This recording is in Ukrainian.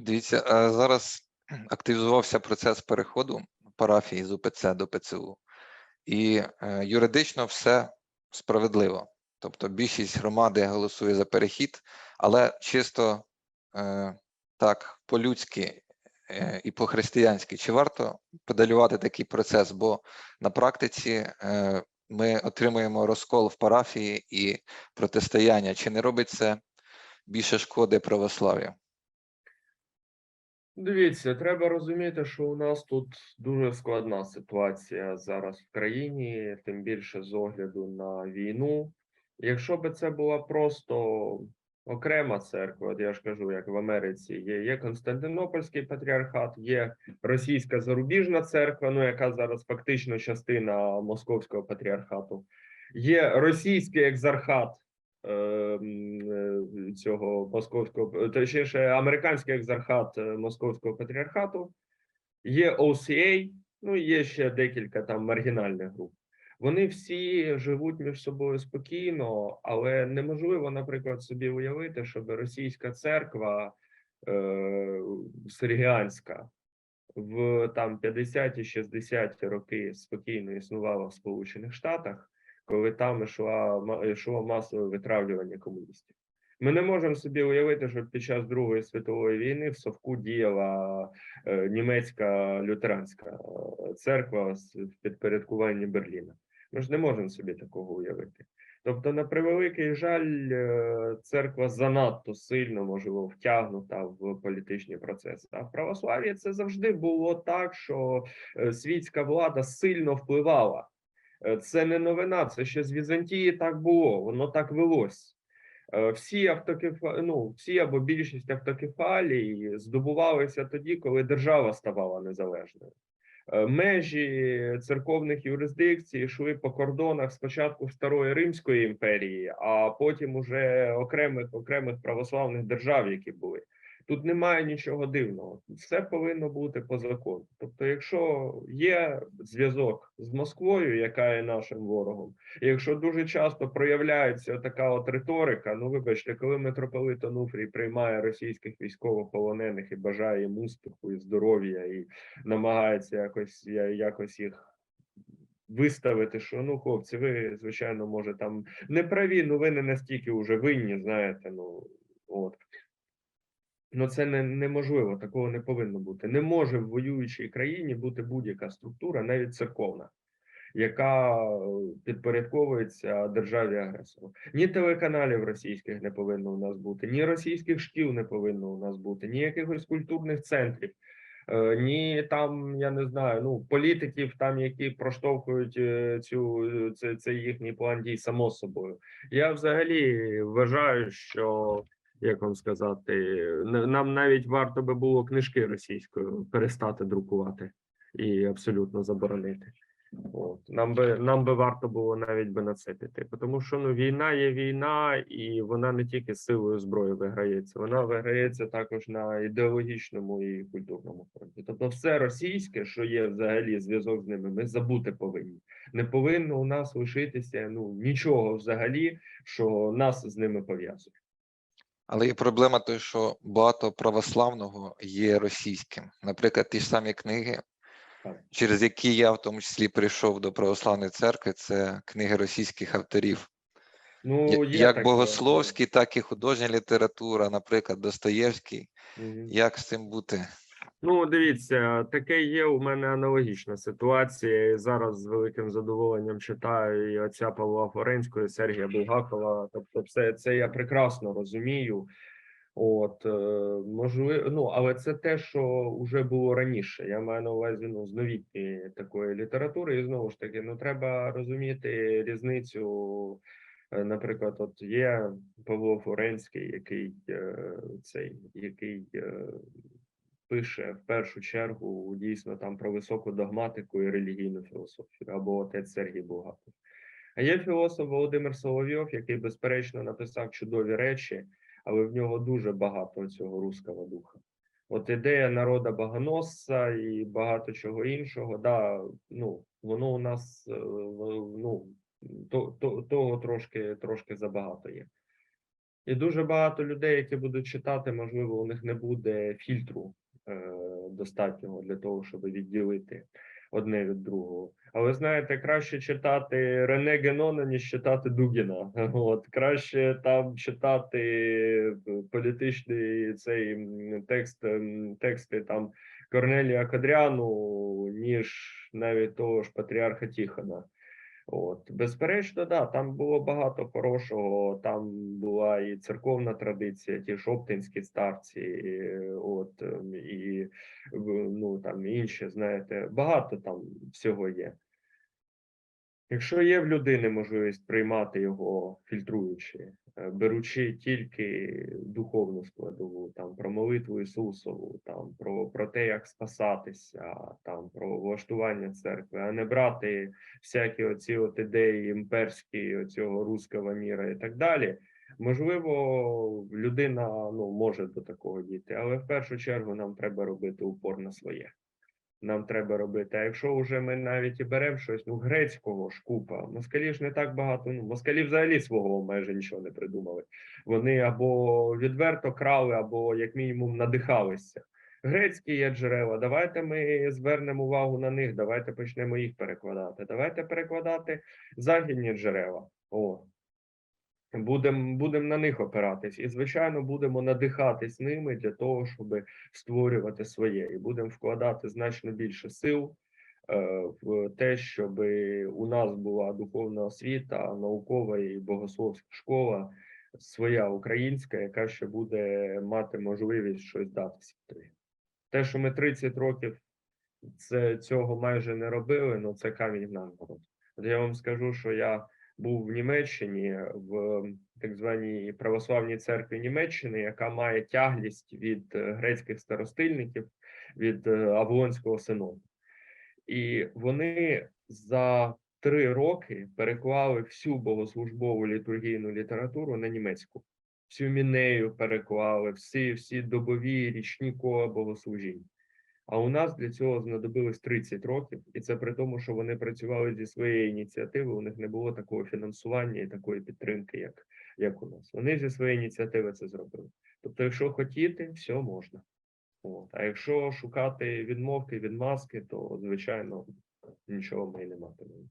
Дивіться, е, зараз активізувався процес переходу парафії з УПЦ до ПЦУ, і е, юридично все справедливо. Тобто більшість громади голосує за перехід, але чисто е, так по-людськи і по-християнськи, чи варто педалювати такий процес? Бо на практиці ми отримуємо розкол в парафії і протистояння. Чи не робить це більше шкоди православ'ю? Дивіться, треба розуміти, що у нас тут дуже складна ситуація зараз в країні, тим більше з огляду на війну. Якщо би це була просто окрема церква, от я ж кажу, як в Америці, є, є Константинопольський патріархат, є російська зарубіжна церква, ну яка зараз фактично частина московського патріархату, є російський екзархат цього московського, точніше, американський екзархат е, московського патріархату, є OCA, ну є ще декілька там маргінальних груп. Вони всі живуть між собою спокійно, але неможливо, наприклад, собі уявити, щоб російська церква е, сергіанська в там 50-ті, 60-ті роки спокійно існувала в Сполучених Штатах, коли там йшла, ма- йшло масове витравлювання комуністів. Ми не можемо собі уявити, що під час Другої світової війни в Совку діяла е, німецька лютеранська е, церква в підпорядкуванні Берліна. Ми ж не можемо собі такого уявити. Тобто, на превеликий жаль, е, церква занадто сильно можливо втягнута в політичні процеси. А в православ'ї це завжди було так, що світська влада сильно впливала. Е, Це не новина, це ще з Візантії так було, воно так велось. Е, Всі автокефа... ну, всі або більшість автокефалій здобувалися тоді, коли держава ставала незалежною. Е, Межі церковних юрисдикцій йшли по кордонах спочатку Старої Римської імперії, а потім уже окремих окремих православних держав, які були. Тут немає нічого дивного. Все повинно бути по закону. Тобто, якщо є зв'язок з Москвою, яка є нашим ворогом, якщо дуже часто проявляється така от риторика, ну вибачте, коли митрополит Онуфрій приймає російських військовополонених і бажає їм успіху і здоров'я, і намагається якось якось їх. Виставити, що ну, хлопці, ви звичайно, може там не праві, ну ви не настільки вже винні, знаєте. Ну от Ну, це не, неможливо, такого не повинно бути. Не може в воюючій країні бути будь-яка структура, навіть церковна, яка е, підпорядковується державі агресору. Ні телеканалів російських не повинно у нас бути, ні російських шкіл не повинно у нас бути, ні якихось культурних центрів. е, Ні, там я не знаю, ну політиків, там які проштовхують е, цю це, це їхній план дій само собою. Я взагалі вважаю, що як вам сказати, нам навіть варто би було книжки російською перестати друкувати і абсолютно заборонити. От. Нам би нам би варто було навіть би на це піти, тому що ну війна є війна, і вона не тільки силою зброї виграється, вона виграється також на ідеологічному і культурному фронті. Тобто, все російське, що є взагалі зв'язок з ними, ми забути повинні. Не повинно у нас лишитися ну нічого взагалі, що нас з ними пов'язує. Але є проблема те, що багато православного є російським. Наприклад, ті ж самі книги, через які я в тому числі прийшов до православної церкви, це книги російських авторів. Ну є Як так, богословські, так і художня література, наприклад, Достоєвський. Угу. Як з цим бути? Ну, дивіться, таке є у мене аналогічна ситуація. І зараз з великим задоволенням читаю і отця Павла Форенського, і Сергія Булгакова. Тобто, все це я прекрасно розумію. От е, можливо, ну але це те, що вже було раніше. Я маю на увазі ну, з новітньої такої літератури, і знову ж таки, ну треба розуміти різницю. Е, Наприклад, от є Павло Форенський, який е, цей, який пише в першу чергу дійсно там про високу догматику і релігійну філософію, або отець Сергій Булгаков. А є філософ Володимир Соловйов, який, безперечно, написав чудові речі, але в нього дуже багато цього руського духа. От ідея народа богоносця і багато чого іншого, да, ну, воно у нас е, ну, то, то, того трошки, трошки забагато є. І дуже багато людей, які будуть читати, можливо, у них не буде фільтру достатнього для того, щоб відділити одне від другого. Але знаєте, краще читати Рене Генона, ніж читати Дугіна. От краще там читати е, політичний цей текст, ем, тексти там Корнелія Кадряну, ніж навіть того ж патріарха Тіхона. От, безперечно, да, там було багато хорошого. Там була і церковна традиція, ті ж оптинські старці, і, от ем, і ну там інші, знаєте, багато там всього є. Якщо є в людини можливість приймати його, фільтруючи, е, беручи тільки духовну складову, там про молитву Ісусову, там про, про те, як спасатися, там про влаштування церкви, а не брати всякі оці от ідеї імперські, оцього руського міра і так далі. Можливо, людина ну, може до такого дійти, але в першу чергу нам треба робити упор на своє. Нам треба робити. А якщо вже ми навіть і беремо щось, ну грецького ж купа, москалі ж не так багато. Ну, москалі взагалі свого майже нічого не придумали. Вони або відверто крали, або як мінімум надихалися. Грецькі є джерела. Давайте ми звернемо увагу на них. Давайте почнемо їх перекладати. Давайте перекладати західні джерела. О, Будемо будем на них опиратись, і звичайно будемо надихатись ними для того, щоб створювати своє, і будемо вкладати значно більше сил е, в те, щоб у нас була духовна освіта, наукова і богословська школа, своя українська, яка ще буде мати можливість щось дати світові. Те, що ми 30 років це цього майже не робили, ну це камінь на город. Я вам скажу, що я був в Німеччині в так званій православній церкві Німеччини, яка має тяглість від е, грецьких старостильників, від е, Авлонського синоду. І вони за три роки переклали всю богослужбову літургійну літературу на німецьку. Всю мінею переклали, всі, всі добові річні кола богослужінь. А у нас для цього знадобилось 30 років, і це при тому, що вони працювали зі своєї ініціативи. У них не було такого фінансування і такої підтримки, як, як у нас. Вони зі своєї ініціативи це зробили. Тобто, якщо хотіти, все можна. От. А якщо шукати відмовки, відмазки, то звичайно нічого ми не матимемо.